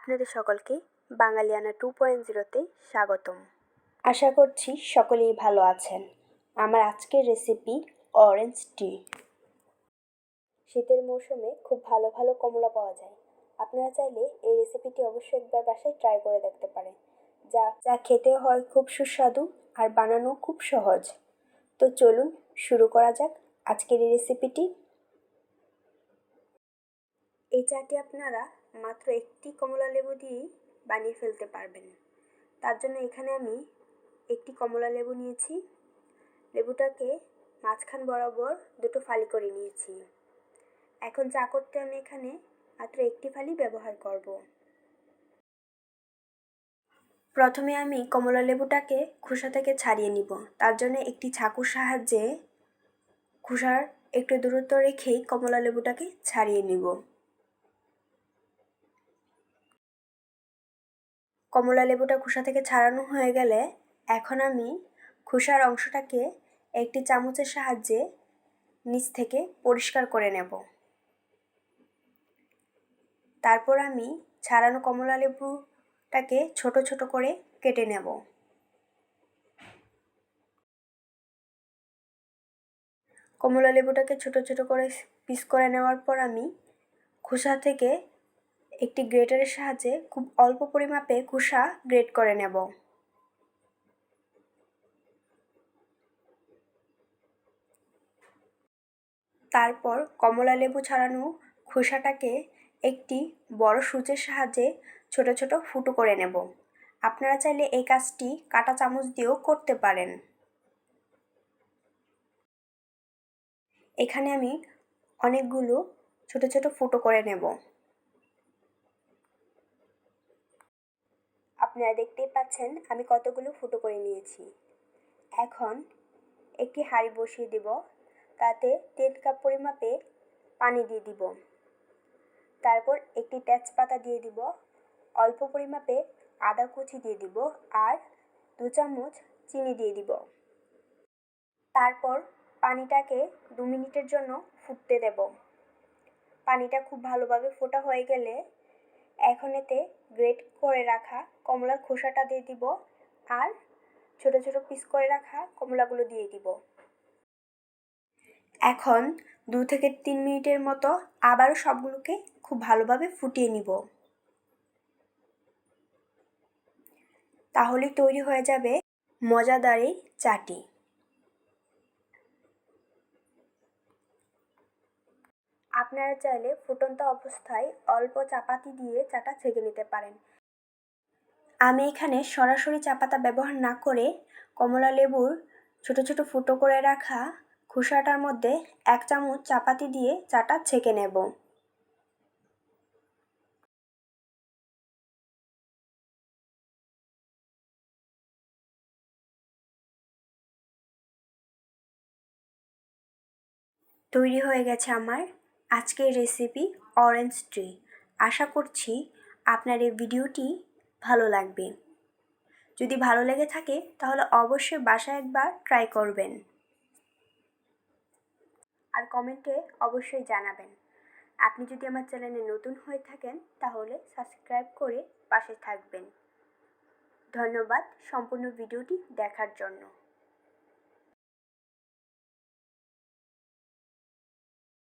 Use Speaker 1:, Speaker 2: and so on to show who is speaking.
Speaker 1: আপনাদের সকলকে বাঙালিয়ানা two point জিরোতে স্বাগতম। আশা করছি সকলেই ভালো আছেন। আমার আজকের রেসিপি অরেঞ্জ টি শীতের মৌসুমে খুব ভালো ভালো কমলা পাওয়া যায়। আপনারা চাইলে এই রেসিপিটি অবশ্যই একবার বাসায় ট্রাই করে দেখতে পারেন। যা যা খেতে হয় খুব সুস্বাদু আর বানানো খুব সহজ। তো চলুন শুরু করা যাক আজকের এই রেসিপিটি এই চাটি আপনারা মাত্র একটি কমলা লেবু দিয়েই বানিয়ে ফেলতে পারবেন। তার জন্য এখানে আমি একটি কমলা লেবু নিয়েছি। লেবুটাকে মাঝখান বরাবর দুটো ফালি করে নিয়েছি। এখন চা করতে আমি এখানে মাত্র একটি ফালি ব্যবহার করব। প্রথমে আমি কমলা লেবুটাকে খোসা থেকে ছাড়িয়ে নিব। তার জন্য একটি ছাকুর সাহায্যে খোসার একটু দূরত্ব রেখেই কমলা লেবুটাকে ছাড়িয়ে নিব। কমলা লেবুটা খোসা থেকে ছাড়ানো হয়ে গেলে এখন আমি খোসার অংশটাকে একটি চামচের সাহায্যে নিচ থেকে পরিষ্কার করে নেব। তারপর আমি ছাড়ানো কমলা লেবুটাকে ছোট ছোট করে কেটে নেব। কমলা লেবুটাকে ছোট ছোট করে পিস করে নেওয়ার পর আমি খোসা থেকে একটি গ্রেটারের সাহায্যে খুব অল্প পরিমাপে খোসা গ্রেট করে নেব। তারপর কমলা লেবু ছাড়ানো খোসাটাকে একটি বড় সূচের সাহায্যে ছোট ছোট ফুটো করে নেব। আপনারা চাইলে এই কাজটি কাটা চামচ দিয়েও করতে পারেন। এখানে আমি অনেকগুলো ছোট ছোট ফুটো করে নেব। আপনারা দেখতেই পাচ্ছেন, আমি কতগুলো ফুটো করে নিয়েছি। এখন একটি হাঁড়ি বসিয়ে দিব, তাতে দেড় কাপ পরিমাপে পানি দিয়ে দিব। তারপর একটি তেজপাতা দিয়ে দিব, অল্প পরিমাপে আদা কুচি দিয়ে দিব আর দু চামচ চিনি দিয়ে দিব। তারপর পানিটাকে দু মিনিটের জন্য ফুটতে দেব। পানিটা খুব ভালোভাবে ফোটা হয়ে গেলে এখন এতে গ্রেট করে রাখা কমলার খোসাটা দিয়ে দিব আর ছোট ছোট পিস করে রাখা কমলাগুলো দিয়ে দিব। এখন দু থেকে তিন মিনিটের মতো আবারও সবগুলোকে খুব ভালোভাবে ফুটিয়ে নিব। তাহলেই তৈরি হয়ে যাবে মজাদার চাটি। আপনারা চাইলে ফুটন্ত অবস্থায় অল্প চাপাতি দিয়ে চাটা ছেঁকে নিতে পারেন। আমি এখানে সরাসরি চাপাতা ব্যবহার না করে কমলা লেবুর ছোট ছোট ফুটো করে রাখা খোসাটার মধ্যে এক চামচ চাপাতি দিয়ে চাটা ছেঁকে নেব। তৈরি হয়ে গেছে আমার আজকের রেসিপি অরেঞ্জ ট্রি আশা করছি আপনার এই ভিডিওটি ভালো লাগবে। যদি ভালো লেগে থাকে, তাহলে অবশ্যই বাসায় একবার ট্রাই করবেন। আর কমেন্টে অবশ্যই জানাবেন। আপনি যদি আমার চ্যানেলে নতুন হয়ে থাকেন, তাহলে সাবস্ক্রাইব করে পাশে থাকবেন। ধন্যবাদ সম্পূর্ণ ভিডিওটি দেখার জন্য।